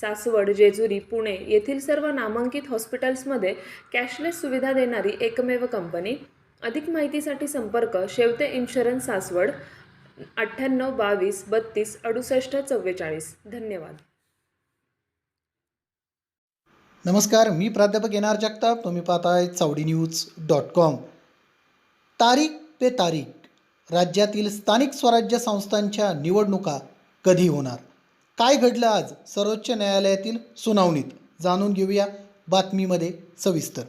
सासवड जेजुरी पुणे येथील सर्व नामांकित हॉस्पिटल्समध्ये कॅशलेस सुविधा देणारी एकमेव कंपनी. अधिक माहितीसाठी संपर्क शेवते इन्शुरन्स सासवड अठ्ठ्याण्णव बावीस बत्तीस अडुसष्ट चव्वेचाळीस. धन्यवाद. नमस्कार मी प्राध्यापक एन आर जगताप. तुम्ही पाहताय चावडी न्यूज डॉट कॉम. तारीख पे तारीख राज्यातील स्थानिक स्वराज्य संस्थांच्या निवडणुका कधी होणार? काय घडलं आज? सर्वोच्च न्यायालयातील सुनावणीत. जाणून घेऊया बातमीमध्ये सविस्तर.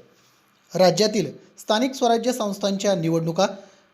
राज्यातील स्थानिक स्वराज्य संस्थांच्या निवडणुका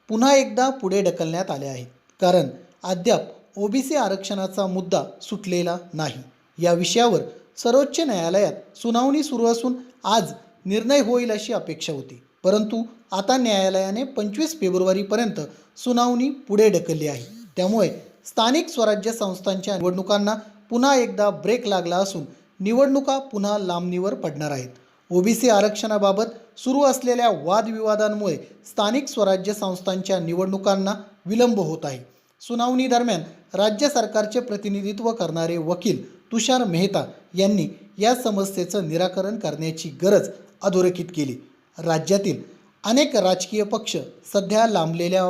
पुन्हा एकदा पुढे ढकलण्यात आल्या आहेत. कारण अद्याप ओबीसी आरक्षणाचा मुद्दा सुटलेला नाही. या विषयावर सर्वोच्च न्यायालयात सुनावणी सुरू असून आज निर्णय होईल अशी अपेक्षा होती. परंतु आता न्यायालयाने पंचवीस फेब्रुवारीपर्यंत सुनावणी पुढे ढकलली आहे. त्यामुळे स्थानिक स्वराज्य संस्थांच्या निवडणुकांना पुन्हा एकदा ब्रेक लागला असून निवडणुका पुन्हा लांबणीवर पडणार आहेत. ओबीसी आरक्षणाबाबत सुरू असलेल्या वादविवादांमुळे स्थानिक स्वराज्य संस्थांच्या निवडणुकांना विलंब होत आहे. सुनावणी दरम्यान राज्य सरकारचे प्रतिनिधित्व करणारे वकील तुषार मेहता यांनी या समस्येचं निराकरण करण्याची गरज अधोरेखित केली. राज्यातील अनेक राजकीय पक्ष सध्या लांबलेल्या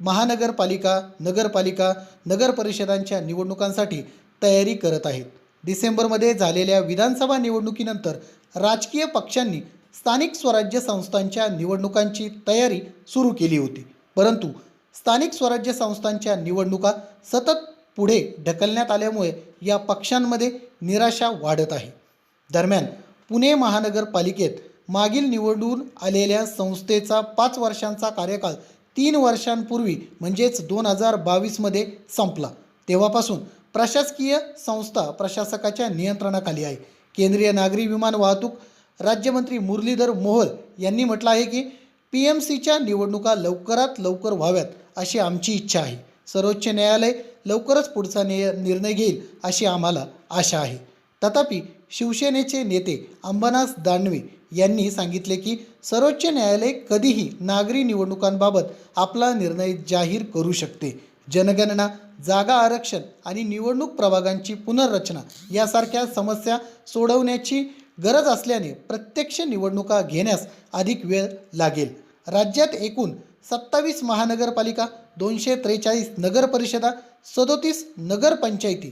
महानगरपालिका नगरपालिका नगर परिषदांच्या निवडणुकांसाठी तयारी करत आहेत. डिसेंबरमध्ये झालेल्या विधानसभा निवडणुकीनंतर राजकीय पक्षांनी स्थानिक स्वराज्य संस्थांच्या निवडणुकांची तयारी सुरू केली होती. परंतु स्थानिक स्वराज्य संस्थांच्या निवडणुका सतत पुढे ढकलण्यात आल्यामुळे या पक्षांमध्ये निराशा वाढत आहे. दरम्यान पुणे महानगरपालिकेत मागील निवडून आलेल्या संस्थेचा पाच वर्षांचा कार्यकाळ तीन वर्षांपूर्वी म्हणजेच दोन हजार बावीसमध्ये संपला. तेव्हापासून प्रशासकीय संस्था प्रशासकाच्या नियंत्रणाखाली आहे. केंद्रीय नागरी विमान वाहतूक राज्यमंत्री मुरलीधर मोहोळ यांनी म्हटलं आहे की पी एम सीच्या निवडणुका लवकरात लवकर व्हाव्यात अशी आमची इच्छा आहे. सर्वोच्च न्यायालय लवकरच पुढचा ने निर्णय घेईल अशी आम्हाला आशा आहे. तथापि शिवसेनेचे नेते अंबनास दानवे यांनी सांगितले की सर्वोच्च न्यायालय कधीही नागरी निवडणुकांबाबत आपला निर्णय जाहीर करू शकते. जनगणना जागा आरक्षण आणि निवडणूक प्रभागांची पुनर्रचना यासारख्या समस्या सोडवण्याची गरज असल्याने प्रत्यक्ष निवडणुका घेण्यास अधिक वेळ लागेल. राज्यात एकूण सत्तावीस महानगरपालिका दोनशे त्रेचाळीस नगरपरिषदा सदोतीस नगरपंचायती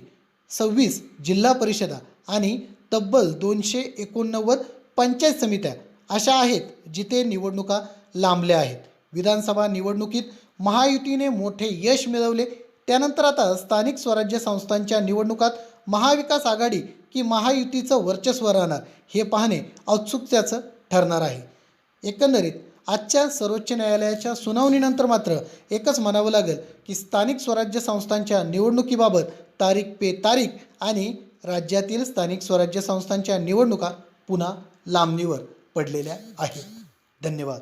सव्वीस जिल्हा परिषदा आणि तब्बल दोनशे एकोणनव्वद पंचायत समित्या अशा आहेत जिथे निवडणुका लांबल्या आहेत. विधानसभा निवडणुकीत महायुतीने मोठे यश मिळवले. त्यानंतर आता स्थानिक स्वराज्य संस्थांच्या निवडणुकात महाविकास आघाडी की महायुतीचं वर्चस्व राहणार हे पाहणे औत्सुक्याचं ठरणार आहे. एकंदरीत आजच्या सर्वोच्च न्यायालयाच्या सुनावणीनंतर मात्र एकच म्हणावं लागेल की स्थानिक स्वराज्य संस्थांच्या निवडणुकीबाबत तारीख पे तारीख आणि राज्यातील स्थानिक स्वराज्य संस्थांच्या निवडणुका पुन्हा लांबणीवर पडलेल्या आहेत धन्यवाद.